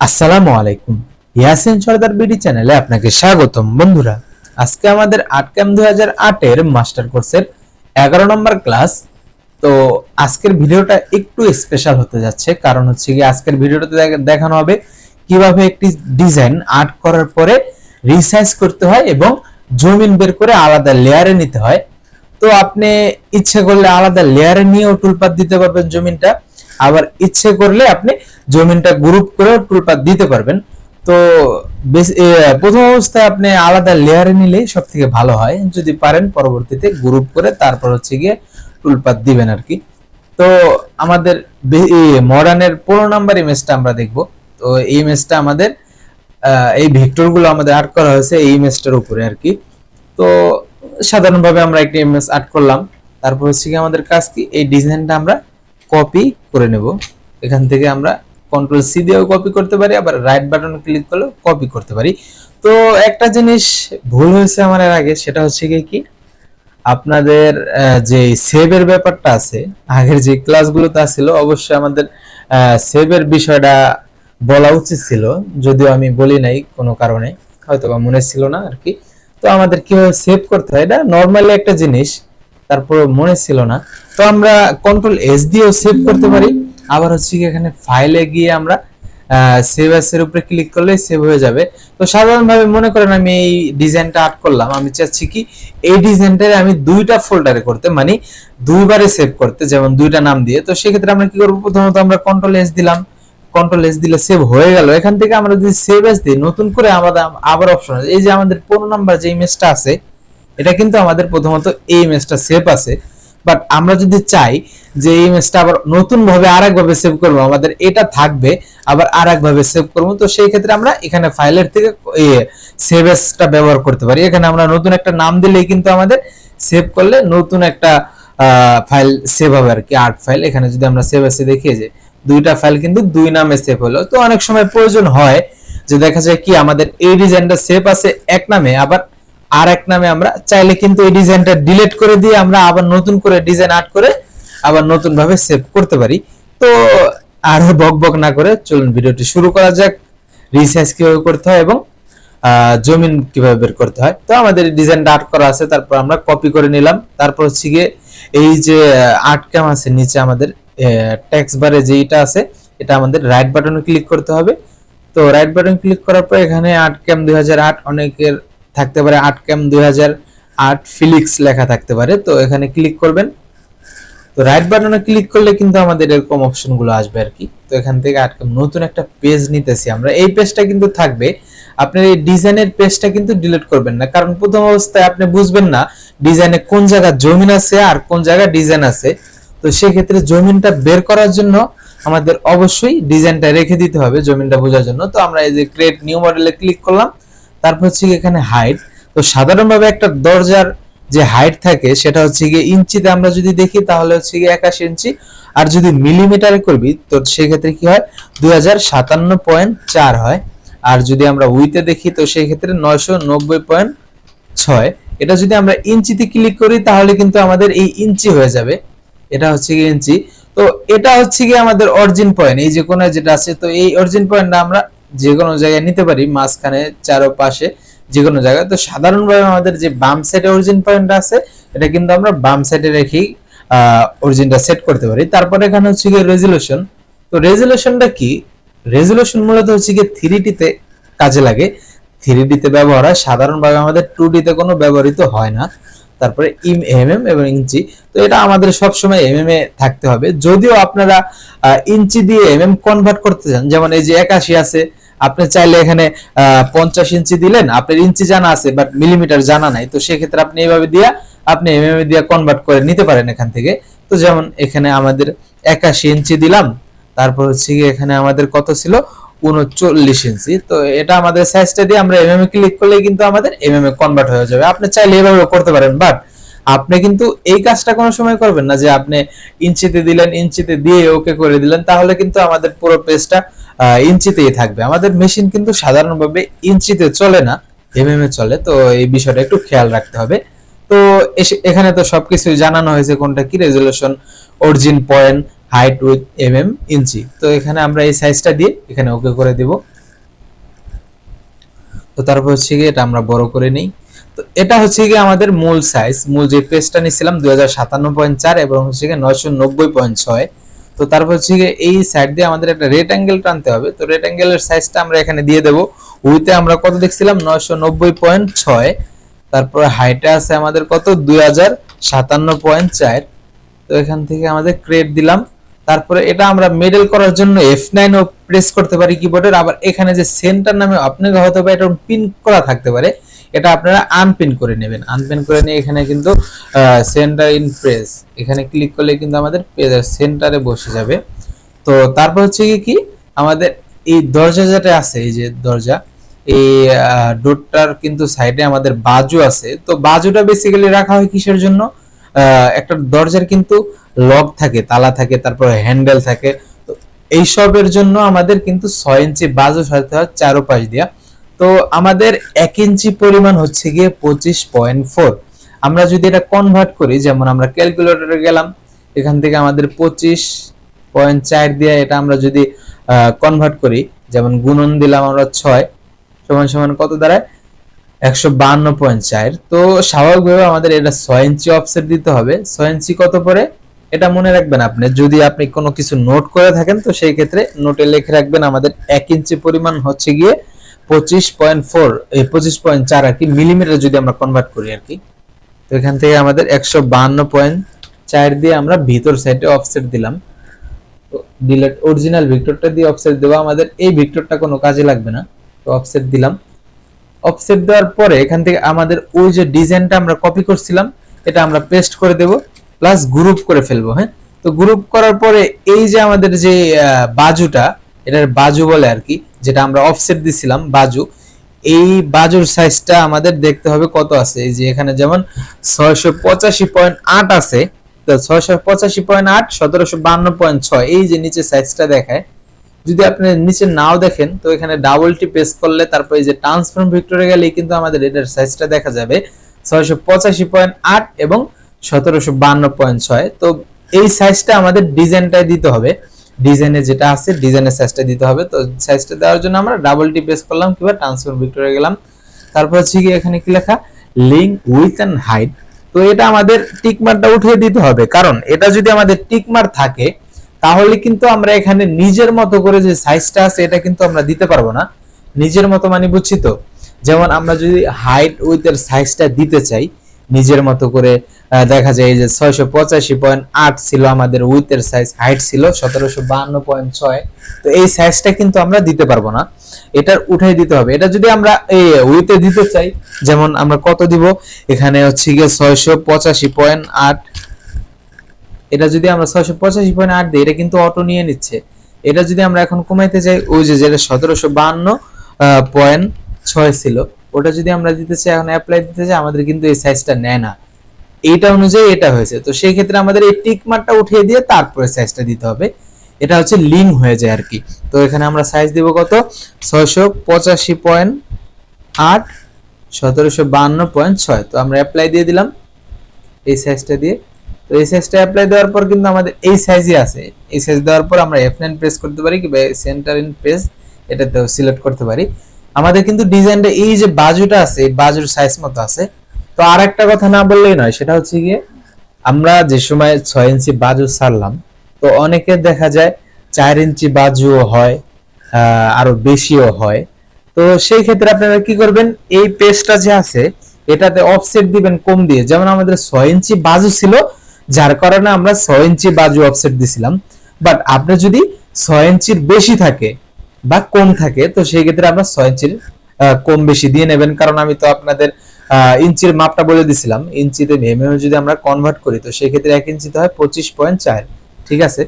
আসসালামু আলাইকুম। ইয়াসিন সর্দার বিডি চ্যানেলে আপনাকে স্বাগতম। বন্ধুরা, আজকে আমাদের আট ক্যাম দুই হাজার আটের মাস্টার কোর্সের এগারো নম্বর ক্লাস। তো আজকের ভিডিওটা একটু স্পেশাল হতে যাচ্ছে, কারণ হচ্ছে কি আজকের ভিডিওটাতে দেখানো হবে কীভাবে একটি ডিজাইন আর্ট করার পরে রিসাইজ করতে হয় এবং জমিন বের করে আলাদা লেয়ারে নিতে হয়। তো আপনি ইচ্ছে করলে আলাদা লেয়ারে নিয়েও টুলপাত দিতে পারবেন জমিনটা। আবার ইচ্ছে করলে আপনি জমিনটা গ্রুপ করেও টুলপাত দিতে পারবেন। তো প্রথম অবস্থায় আপনি আলাদা লেয়ারে নিলেই সব থেকে ভালো হয়। যদি পারেন পরবর্তীতে গ্রুপ করে তারপর হচ্ছে গিয়ে টুলপাত দিবেন আর কি তো আমাদের মডার্নের পনেরো নাম্বার ইমেজটা আমরা দেখব। তো এই ইমেজটা আমাদের এই ভেক্টরগুলো আমাদের আর্ট করা হয়েছে এই ইমেজটার উপরে আর কি তো সাধারণভাবে আমরা একটি ইমেজ আর্ট করলাম। তারপর হচ্ছে কি আমাদের কাজ কি? এই ডিজাইনটা আমরা কপি করে নেব। এখান থেকে আমরা কন্ট্রোল সি দিয়েও কপি করতে পারি, আবার রাইট বাটন ক্লিক করলেও কপি করতে পারি। তো একটা জিনিস ভুল হয়েছে আমার এর আগে, সেটা হচ্ছে কি কি? আপনাদের যে সেভের ব্যাপারটা আছে, আগের যে ক্লাসগুলোতে ছিল অবশ্যই আমাদের সেভের বিষয়টা বলা উচিত ছিল। যদিও আমি বলি নাই কোনো কারণে হয়তো বা মনে ছিল না আর কি। তো আমাদের কীভাবে সেভ করতে হয়, এটা নর্মালি একটা জিনিস। তারপর মনে ছিল না। তো আমরা কন্ট্রোল এস দিয়েও সেভ করতে পারি। আবার হচ্ছে কি এখানে ফাইলে গিয়ে আমরা সেভ এর উপরে ক্লিক করলে সেভ হয়ে যাবে। তো সাধারণভাবে মনে করেন আমি এই ডিজাইনটা আর্ট করলাম। আমি চাচ্ছি কি এই ডিজাইনটারে আমি দুইটা ফোল্ডারে করতে মানে দুইবারে সেভ করতে, যেমন দুইটা নাম দিয়ে। তো সেক্ষেত্রে আমরা কি করব? প্রথমত আমরা কন্ট্রোল এস দিলাম। কন্ট্রোল এস দিলে সেভ হয়ে গেল। এখান থেকে আমরা যদি সেভ এস দিই, নতুন করে আমাদের আবার অপশন আছে। এই যে আমাদের পনেরো নাম্বার যে ইমেজটা আছে এটা কিন্তু আমাদের প্রথমত এই ইমেজটা সেভ আছে বাট আমরা যদি চাই যে এই ইমেজটা আবার নতুন ভাবে আরেক ভাবে সেভ করব, আমাদের এটা থাকবে, আবার আরেক ভাবে সেভ করব, তো সেই ক্ষেত্রে আমরা এখানে ফাইলের থেকে সেভ এসটা ব্যবহার করতে পারি। এখানে আমরা নতুন একটা নাম দিলেই কিন্তু আমাদের সেভ করলে নতুন একটা ফাইল সেভ হবে আর কি আর্ট ফাইল এখানে যদি আমরা সেভ এসে দেখিয়ে যে দুইটা ফাইল কিন্তু দুই নামে সেভ হলো, তো অনেক সময় প্রয়োজন হয় যে দেখা যায় কি আমাদের এই ডিজাইনটা সেভ আছে এক নামে, আবার আর এক নামে আমরা চাইলে কিন্তু এই ডিজাইনটা ডিলিট করে দিয়ে আমরা আবার নতুন করে ডিজাইন আর্ট করে আবার নতুন ভাবে সেভ করতে পারি। তো আর বক বক না করে চলুন ভিডিওটি শুরু করা যাক। রিসাইজ কীভাবে করতে হয় এবং জমিন কীভাবে বের করতে হয়। তো আমাদের ডিজাইনটা আর্ট করা আছে, তারপর আমরা কপি করে নিলাম। তারপর হচ্ছে গিয়ে এই যে আর্ট ক্যাম আছে, নিচে আমাদের টেক্সট বারে যেটা আছে, এটা আমাদের রাইট বাটনে ক্লিক করতে হবে। তো রাইট বাটন ক্লিক করার পর এখানে আট ক্যাম দুই হাজার আট অনেকের থাকতে পারে আট ক্যাম দুই আট ফিলিক্স লেখা থাকতে পারে। তো এখানে ক্লিক করবেন। তো রাইট বাটনে ক্লিক করলে কিন্তু আমাদের এরকম অপশনগুলো আসবে আর কি। তো এখান থেকে আটকে নতুন একটা পেজ নিতেছি আমরা। এই পেজটা কিন্তু থাকবে। আপনার এই ডিজাইনের পেজটা কিন্তু ডিলিট করবেন না। কারণ প্রথম অবস্থায় আপনি বুঝবেন না ডিজাইনে কোন জায়গা জমিন আছে আর কোন জায়গায় ডিজাইন আছে। তো সেক্ষেত্রে জমিনটা বের করার জন্য আমাদের অবশ্যই ডিজাইনটা রেখে দিতে হবে জমিনটা বোঝার জন্য। তো আমরা এই যে ক্রিয়েট নিউ মডেলে ক্লিক করলাম। তারপর হচ্ছে এখানে হাইট তো সাধারণভাবে একটা দরজার যে হাইট থাকে, সেটা হচ্ছে গিয়ে ইঞ্চিতে আমরা যদি দেখি, তাহলে হচ্ছে গিয়ে একাশি ইঞ্চি। আর যদি মিলিমিটারে করবি তো সেক্ষেত্রে কি হয়? দুই হয়। আর যদি আমরা উইতে দেখি, তো সেই ক্ষেত্রে নয়শো এটা যদি আমরা ইঞ্চিতে ক্লিক করি, তাহলে কিন্তু আমাদের এই ইঞ্চি হয়ে যাবে। এটা হচ্ছে গিয়ে ইঞ্চি। তো এটা হচ্ছে গিয়ে আমাদের অরিজিন পয়েন্ট এই যে কোনো যেটা আছে, তো এই অরিজিন পয়েন্টটা আমরা যে কোনো জায়গায় নিতে পারি, মাঝখানে চারোপাশে যে কোনো জায়গায়। তো সাধারণভাবে আমাদের যে বাম সাইডে অরিজিন পয়েন্ট আছে, এটা কিন্তু আমরা বাম সাইডে রেখেই অরিজিনটা সেট করতে পারি। তারপরে এখানে হচ্ছে গিয়ে রেজুলেশন তো রেজুলেশনটা কি? রেজুলেশন মূলত হচ্ছে গিয়ে থ্রি তে কাজে লাগে। থ্রি তে ব্যবহার হয়। সাধারণভাবে আমাদের টু তে কোনো ব্যবহৃত হয় না। তারপরে ইম এম এম এবং ইঞ্চি তো এটা আমাদের সব সময় এম এম এ থাকতে হবে। যদিও আপনারা ইঞ্চি দিয়ে এম এম কনভার্ট করতে চান, যেমন এই যে একাশি আছে, আপনি চাইলে এখানে পঞ্চাশ ইঞ্চি দিলেন, আপনার ইঞ্চি জানা আছে বাট মিলিমিটার জানা নাই। তো সেক্ষেত্রে আপনি এইভাবে দিয়া, আপনি এম এম এ দিয়ে কনভার্ট করে নিতে পারেন এখান থেকে। তো যেমন এখানে আমাদের একাশি ইঞ্চি দিলাম, তারপর হচ্ছে গিয়ে এখানে আমাদের কত ছিল? উনচল্লিশ ইঞ্চি তো এটা আমাদের সাইজটা দিয়ে আমরা এমএম ক্লিক করলে কিন্তু আমাদের এমএম এ কনভার্ট হয়ে যাবে। আপনি চাইলে এভাবে করতে পারেন বাট আপনি কিন্তু এই কাজটা কোনো সময় করবেন না যে আপনি ইঞ্চিতে দিলেন ইঞ্চিতে দিয়ে ওকে করে দিলেন, তাহলে কিন্তু আমাদের পুরো পেজটা ইঞ্চিতেই থাকবে। আমাদের মেশিন কিন্তু সাধারণভাবে ইঞ্চিতে চলে না এমএম এ চলে, তো এই বিষয়টা একটু খেয়াল রাখতে হবে। তো এখানে তো সবকিছুই জানানো হয়েছে কোনটা কি resolution origin point height with M M ইঞ্চি। তো এখানে আমরা এই সাইজটা দিয়ে এখানে ওকে করে দিব। তো তারপর হচ্ছে গিয়ে এটা আমরা বড় করে নিই। তো এটা হচ্ছে গিয়ে আমাদের মূল সাইজ মূল যে পেজটা নিয়েছিলাম দুই এবং হচ্ছে গিয়ে নয়শো তো তারপর হচ্ছে গিয়ে এই সাইড দিয়ে আমাদের একটা রেট অ্যাঙ্গেল টানতে হবে। তো রেট অ্যাঙ্গেলের সাইজটা আমরা এখানে দিয়ে দেবো। উইতে আমরা কত দেখছিলাম? নয়শো তারপরে হাইটে আছে আমাদের কত? দুই তো এখান থেকে আমাদের ক্রেড দিলাম। তারপরে এটা আমরা মেডেল করার জন্য এফ ও প্রেস করতে পারি কিবোর্ডের আবার এখানে যে সেন্টার নামে আপনাকে হয়তো বা এটা পিন করা থাকতে পারে। এটা আপনারা আনপিন করে নেবেন। আনপিন করে নিয়ে এখানে কিন্তু সেন্টার ইন প্রেস এখানে ক্লিক করলে কিন্তু আমাদের সেন্টারে বসে যাবে। তো তারপর হচ্ছে কি কি? আমাদের এই দরজা যেটা আছে, এই যে দরজা, এই ডোরটার কিন্তু সাইডে আমাদের বাজু আছে। তো বাজুটা বেসিক্যালি রাখা হয় কিসের জন্য? একটা দরজার কিন্তু লক থাকে, তালা থাকে, তারপর হ্যান্ডেল থাকে। তো এইসবের জন্য আমাদের কিন্তু ছয় ইঞ্চি বাজু সাজাতে হয় চারোপাশ দিয়া। তো আমাদের এক ইঞ্চি পরিমাণ হচ্ছে গিয়ে পঁচিশ পয়েন্ট ফোর আমরা যদি এটা কনভার্ট করি, যেমন আমরা ক্যালকুলেটরে গেলাম, এখান থেকে আমাদের পঁচিশ পয়েন্ট চার দিয়ে এটা আমরা যদি কনভার্ট করি, যেমন গুণন দিলাম আমরা ছয়, সমান সমান কত দাঁড়ায়? একশো বান্ন পয়েন্ট চার। তো স্বাভাবিকভাবে আমাদের এটা ছয় ইঞ্চি অফসেট দিতে হবে। ছয় ইঞ্চি কত পরে এটা মনে রাখবেন আপনি। যদি আপনি কোনো কিছু নোট করে থাকেন, তো সেই ক্ষেত্রে নোটে লিখে রাখবেন আমাদের এক ইঞ্চি পরিমাণ হচ্ছে গিয়ে পঁচিশ পয়েন্ট ফোর এই পঁচিশ পয়েন্ট চার আর কি মিলিমিটার যদি আমরা কনভার্ট করি আর কি। তো এখান থেকে আমাদের একশো বান্ন পয়েন্ট চার দিয়ে আমরা ভিতর সাইডে অফসেট দিলাম। ডিলেট অরিজিনাল ভিক্টরটা দিয়ে অফসেট দেওয়া আমাদের, এই ভিক্টরটা কোনো কাজে লাগবে না। তো অফসেট দিলাম। অফসেট দেওয়ার পরে এখান থেকে আমাদের ওই যে ডিজাইনটা আমরা কপি করছিলাম, এটা আমরা পেস্ট করে দেব প্লাস গ্রুপ করে ফেলব হ্যাঁ? তো গ্রুপ করার পরে এই যে আমাদের যে বাজুটা, এটার বাজু বলে আর কি, যেটা আমরা অফসেট দিছিলাম, বাজু, এই বাজুর সাইজটা আমাদের দেখতে হবে কত আছে? এই যে এখানে যেমন ছয়শো পঁচাশি পয়েন্ট আট আছে, তো ছয়শো পঁচাশি পয়েন্ট আট, সতেরোশো বান্ন পয়েন্ট ছয়, এই যে নিচে সাইজটা দেখায় যদি আপনি নিচে নাও দেখেন, তো এখানে ডাবল টি প্রেস করলে তারপর এই যে ট্রান্সফর্ম ভিক্টরে গেলে কিন্তু আমাদের এটার সাইজটা দেখা যাবে ছয়শো এবং সতেরোশো তো এই সাইজটা আমাদের ডিজাইনটাই দিতে হবে। ডিজাইনে যেটা আছে ডিজাইনের সাইজটা দিতে হবে। তো সাইজটা দেওয়ার জন্য আমরা ডাবল টি প্রেস করলাম, কিংবা ট্রান্সফর্ম ভিক্টরে গেলাম। তারপর হচ্ছে কি এখানে কি লেখা? লিঙ্ক উইথ অ্যান্ড হাইট তো এটা আমাদের টিকমারটা উঠিয়ে দিতে হবে। কারণ এটা যদি আমাদের টিকমার থাকে তাহলে কিন্তু আমরা এখানে নিজের মতো করে যে সাইজটা আছে, এটা কিন্তু আমরা দিতে পারব না। নিজের মতো মানে বুঝছি তো? যেমন আমরা যদি হাইট উইথ এর সাইজটা দিতে চাই, নিজের মতো করে দেখা যায় যে ছয়শো পঁচাশি পয়েন্ট আট ছিল আমাদের উইথ এর সাইজ হাইট ছিল সতেরোশো বাহান্ন পয়েন্ট ছয়। তো এই সাইজটা কিন্তু আমরা দিতে পারব না। এটার উঠাই দিতে হবে। এটা যদি আমরা এই উইথে দিতে চাই, যেমন আমরা কত দিব? এখানে হচ্ছে গিয়ে ছয়শো পঁচাশি পয়েন্ট আট এটা যদি আমরা ছয়শো পঁচাশি পয়েন্ট আট দিই, এটা কিন্তু অটো নিয়ে নিচ্ছে। এটা যদি আমরা এখন কমাইতে চাই ওই যে যেটা সতেরোশো বাহান্ন পয়েন্ট ছয় ছিল, ওটা যদি আমরা দিতে চাই, এখন অ্যাপ্লাই দিতে চাই, আমাদের কিন্তু এই সাইজটা নেয় না। এইটা অনুযায়ী এটা হয়েছে। তো সেই ক্ষেত্রে আমাদের এই টিক মার্কটা উঠিয়ে দিয়ে তারপরে সাইজটা দিতে হবে। এটা হচ্ছে লিঙ্ক হয়ে যায় আর কি। তো এখানে আমরা সাইজ দিব কত? ছয়শো পঁচাশি পয়েন্ট আট, সতেরোশো বাহান্ন পয়েন্ট ছয়। তো আমরা অ্যাপ্লাই দিয়ে দিলাম। এই সাইজটা দিয়ে তো এই সাইজটা অ্যাপ্লাই দেওয়ার পর কিন্তু আমাদের এই সাইজই আছে। এই সাইজ দেওয়ার পর আমরা এফ নাইন প্রেস করতে পারি কিংবা সেন্টার ইন প্রেস এটাতেও সিলেক্ট করতে পারি। আমাদের কিন্তু ডিজাইনটা এই যে বাজুটা আছে, এই বাজুর সাইজ মতো আছে। তো আর একটা কথা না বললেই নয়, সেটা হচ্ছে গিয়ে আমরা যে সময় ছয় ইঞ্চি বাজু ছাড়লাম, তো অনেকে দেখা যায় চার ইঞ্চি বাজুও হয় আরও বেশিও হয়। তো সেই ক্ষেত্রে আপনারা কি করবেন, এই পেজটা যে আছে, এটাতে অফসেট দিবেন কম দিয়ে। যেমন আমাদের ছয় ইঞ্চি বাজু ছিল যার কারণে আমরা ছয় ইঞ্চি বাজু অফসেট দিছিলাম। বাট আপনি যদি ছয় ইঞ্চির বেশি থাকে বা কম থাকে, তো সেই ক্ষেত্রে আমরা ছয় ইঞ্চির কম বেশি দিয়ে নেবেন। কারণ আমি তো আপনাদের ইঞ্চির মাপটা বলে দিছিলাম। ইঞ্চিতে এমএম যদি আমরা কনভার্ট করি, তো সেই ক্ষেত্রে এক ইঞ্চিতে হয় পঁচিশ পয়েন্ট চার। ঠিক আছে?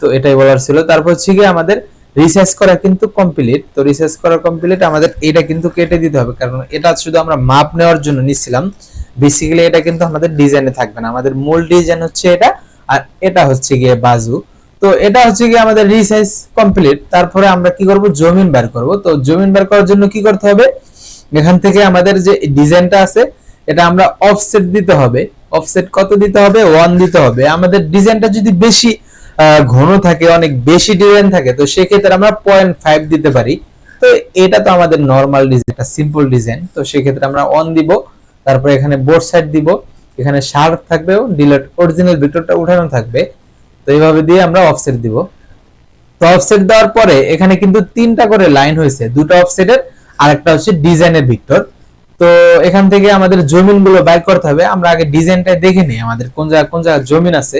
তো এটাই বলার ছিল। তারপর হচ্ছে গিয়ে আমাদের রিসার্চ করা কিন্তু কমপ্লিট তো রিসার্চ করা কমপ্লিট আমাদের এটা কিন্তু কেটে দিতে হবে। কারণ এটা শুধু আমরা মাপ নেওয়ার জন্য নিচ্ছিলাম বেসিক্যালি এটা কিন্তু আমাদের ডিজাইনে থাকবে না। আমাদের মূল ডিজাইন হচ্ছে এটা, আর এটা হচ্ছে গিয়ে বাজু। তো এটা হচ্ছে গিয়ে আমাদের রিসাইজ কমপ্লিট তারপরে আমরা কি করব? জমিন বের করব। তো জমিন বের করার জন্য কি করতে হবে? এখান থেকে আমাদের যে ডিজাইনটা আছে, এটা আমরা অফসেট দিতে হবে। অফসেট কত দিতে হবে? ওয়ান দিতে হবে। আমাদের ডিজাইনটা যদি বেশি ঘন থাকে, অনেক বেশি ডিজাইন থাকে, তো সেক্ষেত্রে আমরা পয়েন্ট ফাইভ দিতে পারি। তো এটা তো আমাদের নর্মাল ডিজাইন সিম্পল ডিজাইন তো সেক্ষেত্রে আমরা অন দিব। তারপরে এখানে বোর্ড সাইড দিব। এখানে শার্প থাকবে ডিলেট অরিজিনাল ভিতরটা উঠানো থাকবে। তো এইভাবে দিয়ে আমরা অফসেট দিব। তো অফসেট দেওয়ার পরে এখানে কিন্তু তিনটা করে লাইন হয়েছে। দুটো অফসেটের আর একটা হচ্ছে ডিজাইনের ভিক্টর তো এখান থেকে আমাদের জমিনগুলো বাইর করতে হবে। আমরা আগে ডিজাইনটা দেখে নিই আমাদের কোন জায়গা কোন জায়গায় জমিন আছে।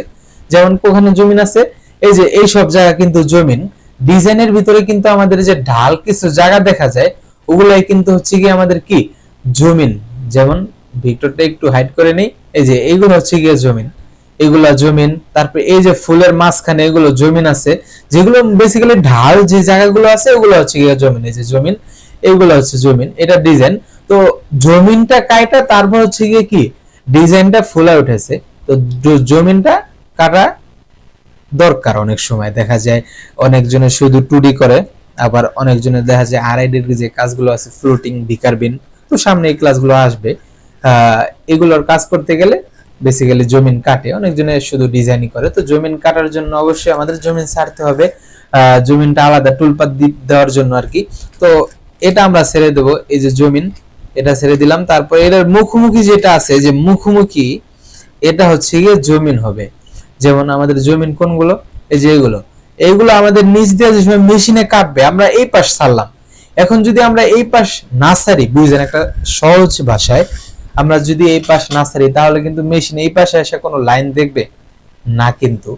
যেমন কোখানে জমিন আছে, এই যে এই সব জায়গা কিন্তু জমিন। ডিজাইনের ভিতরে কিন্তু আমাদের যে ঢাল কিছু জায়গা দেখা যায়, ওগুলাই কিন্তু হচ্ছে কি আমাদের কি? জমিন। যেমন ভিক্টরটা একটু হাইড করে নেই। এই যে এইগুলো হচ্ছে গিয়ে জমিন। এগুলা জমিন, তারপরে এই যে ফুলের মাঝখানে এগুলো জমিন আছে, যেগুলো বেসিক্যালি ঢাল যে জায়গাগুলো আছে, ওগুলো হচ্ছে গিয়ে জমিন। এই যে জমিন, এগুলো হচ্ছে জমিন, এটা ডিজাইন তো জমিনটা কাটা, তারপর হচ্ছে গিয়ে কি? ডিজাইনটা ফুলে উঠেছে। তো জমিনটা কাটা দরকার অনেক সময়। দেখা যায় অনেকজনের শুধু টুডি করে, আবার অনেকজনের দেখা যায় আড়াইডির যে কাজগুলো আছে ফ্লোটিং বিকারবিন তো সামনে এই ক্লাসগুলো আসবে। এগুলোর কাজ করতে গেলে বেসিক্যালি জমিন কাটে। অনেকজনের শুধু ডিজাইনই করে। তো জমিন কাটার জন্য অবশ্যই আমাদের জমিন ছাড়তে হবে। জমিনটা আলাদা টুলপাত দেওয়ার জন্য আর কি তো এটা আমরা ছেড়ে দেবো। এই যে জমিন, এটা ছেড়ে দিলাম। তারপর এটার মুখোমুখি যেটা আছে, যে মুখোমুখি, এটা হচ্ছে গিয়ে জমিন হবে। যেমন আমাদের জমিন কোনগুলো? এই যে এগুলো। এইগুলো আমাদের নিচ দিয়ে যে সময় মেশিনে কাটবে, আমরা এই পাশ ছাড়লাম। এখন যদি আমরা এই পাশ না সারি বুঝলেন একটা সহজ ভাষায় আমরা যদি এই পাশ না সারি তাহলে কিন্তু মেশিন এই পাশে এসে কোনো লাইন দেখবে না কিন্তু।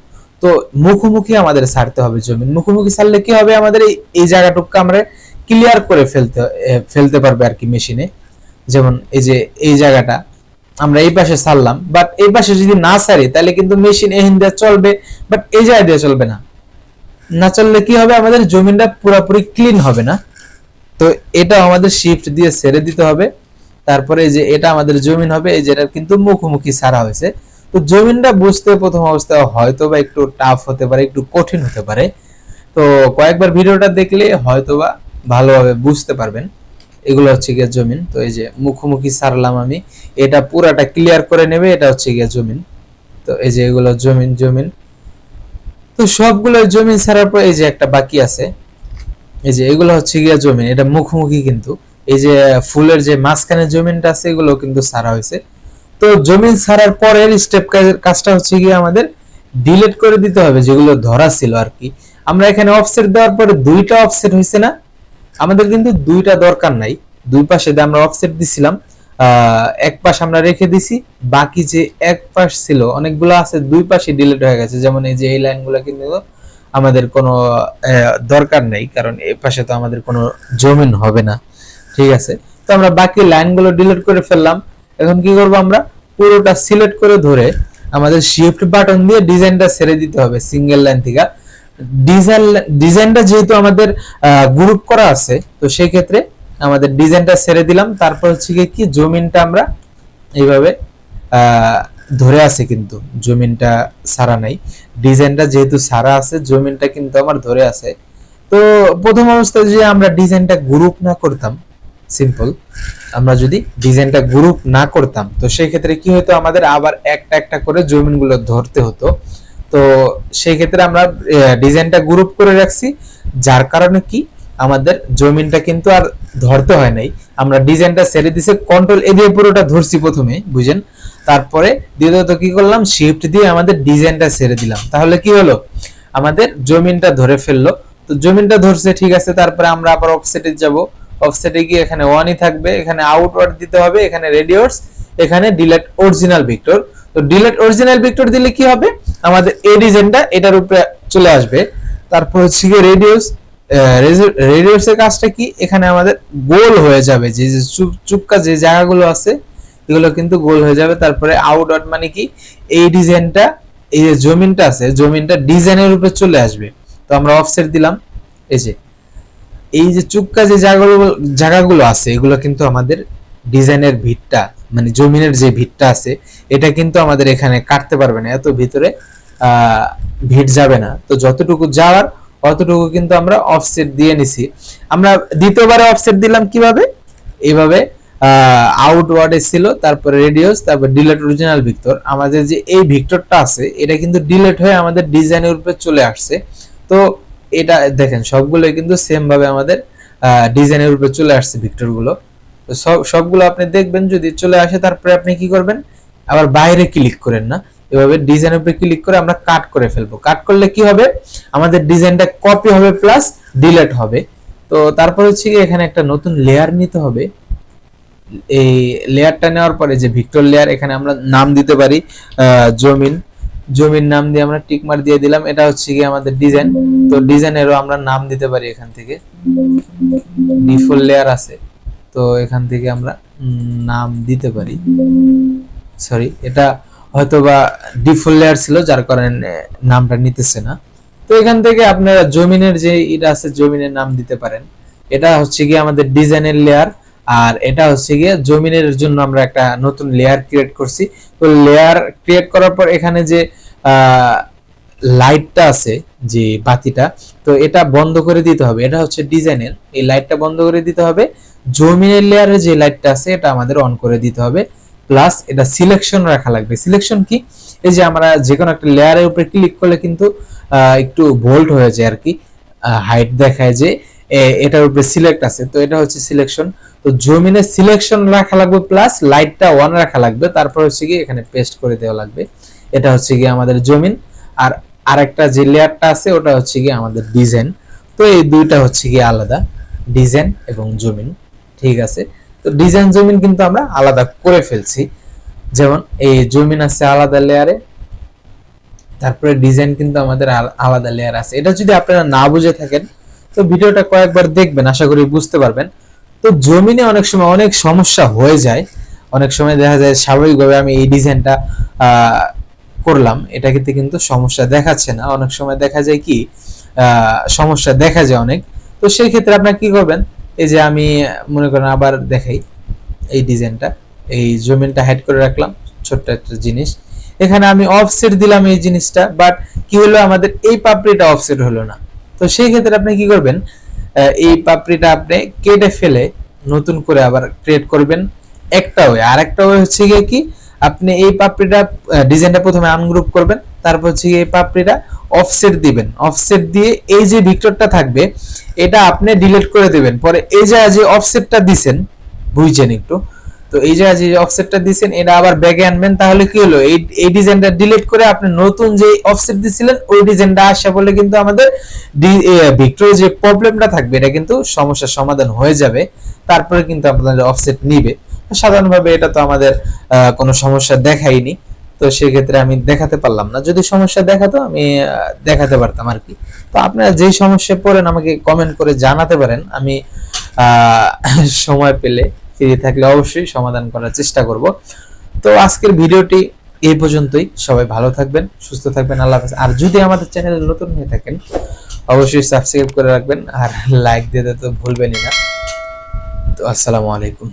তো মুখোমুখি আমাদের ছাড়তে হবে জমিন। মুখোমুখি ছাড়লে কি হবে? আমাদের এই জায়গাটুকু আমরা ক্লিয়ার করে ফেলতে ফেলতে পারবে আর কি মেশিনে যেমন এই যে, এই জায়গাটা আমরা এই পাশে ছাড়লাম বাট এই পাশে যদি না ছাড়ি, তাহলে কিন্তু মেশিন এহিন দিয়ে চলবে বাট এই জায়গা দিয়ে চলবে না। না চললে কি হবে? আমাদের জমিনটা পুরোপুরি ক্লিন হবে না। তো এটা আমাদের শিফট দিয়ে ছেড়ে দিতে হবে। তারপরে যে এটা আমাদের জমিন হবে, এই যেটা কিন্তু মুখোমুখি ছাড়া হয়েছে। তো জমিনটা বুঝতে প্রথম অবস্থায় হয়তো বা একটু টাফ হতে পারে, একটু কঠিন হতে পারে। তো কয়েকবার ভিডিওটা দেখলে হয়তো বা ভালোভাবে বুঝতে পারবেন। এগুলো হচ্ছে গিয়ে জমিন। তো এই যে মুখোমুখি সারলাম আমি। এটা পুরাটা ক্লিয়ার করে নেবে, এটা হচ্ছে গিয়ে জমিন। তো এই যে এগুলো জমিন জমিন। তো সবগুলো জমিন ছাড়ার পর এই যে একটা বাকি আছে। এই যে এগুলো হচ্ছে গিয়া জমিন। এটা মুখোমুখি কিন্তু। এই যে ফুলের যে মাঝখানে জমিনটা আছে, এগুলো কিন্তু সারা হয়েছে। তো জমিন ছাড়ার পরের স্টেপ কাজটা হচ্ছে গিয়ে আমাদের ডিলিট করে দিতে হবে, যেগুলো ধরা ছিল আর কি। আমরা এখানে অফসেট দেওয়ার পরে দুইটা অফসেট হয়েছে না? আমাদের কিন্তু দুইটা দরকার নাই। দুই পাশে আমরা অফসেট দিছিলাম। এক পাশ আমরা রেখে দিছি। বাকি যে এক পাশ ছিল, অনেকগুলো আছে, দুই পাশে ডিলিট হয়ে গেছে। যেমন এই যে এই লাইনগুলো কিন্তু আমাদের কোনো দরকার নেই, কারণ এই পাশে তো আমাদের কোনো জমিন হবে না। ঠিক আছে? তো আমরা বাকি লাইনগুলো ডিলিট করে ফেললাম। এখন কি করব আমরা? পুরোটা সিলেক্ট করে ধরে আমাদের শিফট বাটন দিয়ে ডিজাইনটা ছেড়ে দিতে হবে সিঙ্গেল লাইন থেকে। ডিজাইন ডিজাইনটা যেহেতু আমাদের গ্রুপ করা আছে, তো সেই ক্ষেত্রে আমাদের ডিজাইনটা ছেড়ে দিলাম। তারপর হচ্ছে গিয়ে কি? জমিনটা আমরা এইভাবে ধরে আছে কিন্তু, জমিনটা সারা নাই। ডিজাইনটা যেহেতু সারা আছে, জমিনটা কিন্তু আমার ধরে আছে। তো প্রথম অবস্থায় যে আমরা ডিজাইনটা গ্রুপ না করতাম সিম্পল। আমরা যদি ডিজাইনটা গ্রুপ না করতাম, তো সেই ক্ষেত্রে কি হতো, আমাদের আবার একটা একটা করে জমিনগুলো ধরতে হতো। তো সেই ক্ষেত্রে আমরা ডিজাইনটা গ্রুপ করে রাখছি। যার কারণে কি, আমাদের জমিনটা কিন্তু আর ধরতে হয় নাই। আমরা ডিজাইনটা ছেড়ে দিছে কন্ট্রোল এ দিয়ে পুরোটা ধরছি প্রথমে, বুঝেন? তারপরে দ্বিতীয়ত কি করলাম শিফট দিয়ে আমাদের ডিজাইনটা ছেড়ে দিলাম। তাহলে কি হলো, আমাদের জমিনটা ধরে ফেলল। তো জমিনটা ধরছে, ঠিক আছে, তারপরে আমরা আবার অফসেটে যাব। অফসেটে গিয়ে এখানে ওয়ানই থাকবে, এখানে আউটওয়ার্ড দিতে হবে, এখানে রেডিওস এখানে ডিলেট অরিজিনাল ভিক্টর তো ডিলেট অরিজিনাল ভিক্টর দিলে কি হবে? আমাদের এই ডিজাইনটা এটার উপরে চলে আসবে। তারপর হচ্ছে গিয়ে রেডিওস রেডিওসের কাজটা কি? এখানে আমাদের গোল হয়ে যাবে, যে যে চুপ, চুপকা যে জায়গাগুলো আছে, এগুলো কিন্তু গোল হয়ে যাবে। তারপরে আউটওয়ার্ড মানে কি? এই ডিজাইনটা এই যে জমিনটা আছে, জমিনটা ডিজাইনের উপরে চলে আসবে। তো আমরা অফসেট দিলাম, এই যে। এই যে চুপকা যে জায়গাগুলো জায়গাগুলো আছে, এগুলো কিন্তু আমাদের ডিজাইনের ভিতটা মানে জমিনের যে ভিতটা আছে, এটা কিন্তু আমাদের এখানে কাটতে পারবে না, এত ভিতরে ভিট যাবে না। তো যতটুকু যাওয়ার, অতটুকু কিন্তু আমরা অফসেট দিয়ে নিছি। আমরা দ্বিতীয়বারে অফসেট দিলাম কীভাবে? এইভাবে আউটওয়ার্ডে ছিল, তারপরে রেডিওস তারপর ডিলেট অরিজিনাল ভিক্টর আমাদের যে এই ভিক্টরটা আছে, এটা কিন্তু ডিলেট হয়ে আমাদের ডিজাইনের উপরে চলে আসছে। এটা দেখেন, সবগুলোই কিন্তু সেম ভাবে আমাদের ডিজাইনের উপরে চলে আসছে ভিক্টরগুলো। তো সব, সবগুলো আপনি দেখবেন, যদি চলে আসে তারপরে আপনি কি করবেন? আবার বাইরে ক্লিক করেন না। এভাবে ডিজাইনের উপরে ক্লিক করে আমরা কাট করে ফেলব। কাট করলে কি হবে? আমাদের ডিজাইনটা কপি হবে প্লাস ডিলেট হবে। তো তারপর হচ্ছে এখানে একটা নতুন লেয়ার নিতে হবে। এই লেয়ারটা নেওয়ার পরে যে ভিক্টর লেয়ার এখানে আমরা নাম দিতে পারি জমিন। জমির নাম দিয়ে আমরা টিকমার দিয়ে দিলাম। এটা হচ্ছে কি আমাদের ডিজাইন। তো ডিজাইনেরও আমরা নাম দিতে পারি এখান থেকে। ডিফল্ট লেয়ার আছে। তো এখান থেকে আমরা নাম দিতে পারি। সরি এটা হয়তোবা ডিফল্ট লেয়ার ছিল, যার কারণে নামটা নিতেছে না। তো এখান থেকে আপনারা জমিনের যে এটা আছে, জমিনের নাম দিতে পারেন। এটা হচ্ছে কি আমাদের ডিজাইনের লেয়ার আর এটা হচ্ছে গিয়ে জমিনের জন্য আমরা একটা নতুন লেয়ার ক্রিয়েট করছি। তো লেয়ার ক্রিয়েট করার পর এখানে যে লাইটটা আছে, যে বাতিটা, তো এটা বন্ধ করে দিতে হবে। এটা হচ্ছে ডিজাইনের। এই লাইটটা বন্ধ করে দিতে হবে। জমিনের লেয়ারে যে লাইটটা আছে, এটা আমাদের অন করে দিতে হবে। প্লাস এটা সিলেকশন রাখা লাগবে। সিলেকশন কি? এই যে আমরা যে কোনো একটা লেয়ারের উপরে ক্লিক করলে কিন্তু একটু ভোল্ট হয়ে যায় আর কি। হাইট দেখায় যে এটার উপরে সিলেক্ট আছে। তো এটা হচ্ছে সিলেকশন তো জমিনে সিলেকশন রাখা লাগবে প্লাস লাইটটা অন রাখা লাগবে। তারপর হচ্ছে কি এখানে পেস্ট করে দেওয়া লাগবে। এটা হচ্ছে কি আমাদের জমিন। আর আরেকটা যে লেয়ারটা আছে, ওটা হচ্ছে কি আমাদের ডিজাইন তো এই দুইটা হচ্ছে কি আলাদা ডিজাইন এবং জমিন। ঠিক আছে? তো ডিজাইন জমিন কিন্তু আমরা আলাদা করে ফেলছি। যেমন এই জমিন আছে আলাদা লেয়ারে, তারপরে ডিজাইন কিন্তু আমাদের আলাদা লেয়ার আছে। এটা যদি আপনারা না বুঝে থাকেন, তো ভিডিওটা কয়েকবার দেখবেন, আশা করি বুঝতে পারবেন। তো জমিনে অনেক সময় অনেক সমস্যা হয়ে যায়। অনেক সময় দেখা যায় স্বাভাবিকভাবে আমি এই ডিজাইনটা করলাম। এটা কিন্তু কিন্তু সমস্যা দেখাচ্ছে না। অনেক সময় দেখা যায় কি সমস্যা দেখা যায় অনেক। তো সেই ক্ষেত্রে আপনার কি করবেন? এই যে আমি মনে করেন আবার দেখাই এই ডিজাইনটা। এই জমিনটা হাইড করে রাখলাম, ছোট্ট একটা জিনিস। এখানে আমি অফসেট দিলাম এই জিনিসটা বাট কি হলো? আমাদের এই পাপড়িটা অফসেট হলো না। তো সেই ক্ষেত্রে আপনি কি করবেন? এই পাপড়িটা আপনি কেটে ফেলে নতুন করে আবার ক্রিয়েট করবেন। একটা ওয়ে আর একটা ওয়ে হচ্ছে গিয়ে কি, আপনি এই পাপড়িটা ডিজাইনটা প্রথমে আনগ্রুপ করবেন, তারপর হচ্ছে গিয়ে এই পাপড়িটা অফসেট দিবেন। অফসেট দিয়ে এই যে ভিক্টরটা থাকবে, এটা আপনি ডিলিট করে দেবেন। পরে এই যে যে অফসেটটা দিছেন, বুঝছেন একটু তো এই যে অফসেটটা দিছেন এটা আবার ব্যাগে আনবেন, তাহলে কি হলো? এই এই ডিজাইনটা ডিলিট করে আপনি নতুন যে অফসেট দিছিলেন, ওই ডিজাইনটা আসা বলে কিন্তু আমাদের ভিক্টরের যে প্রবলেমটা থাকবে, এটা কিন্তু সমস্যার সমাধান হয়ে যাবে, তারপরে কিন্তু আপনাদের অফসেট নিবে। সাধারণভাবে এটা তো আমাদের কোনো সমস্যা দেখাইনি তো সেক্ষেত্রে আমি দেখাতে পারলাম না। যদি সমস্যা দেখাতো, আমি দেখাতে পারতাম আর কি। তো আপনারা যেই সমস্যা পড়েন, আমাকে কমেন্ট করে জানাতে পারেন, আমি সময় পেলে ফ্রি থাকলে অবশ্যই সমাধান করার চেষ্টা করব। তো আজকের ভিডিওটি এই পর্যন্তই। সবাই ভালো থাকবেন, সুস্থ থাকবেন, আল্লাহ হাফেজ। আর যদি আমাদের চ্যানেলে নতুন হয়ে থাকেন, অবশ্যই সাবস্ক্রাইব করে রাখবেন আর লাইক দিতে তো ভুলবেনই না। তো আসসালামু আলাইকুম।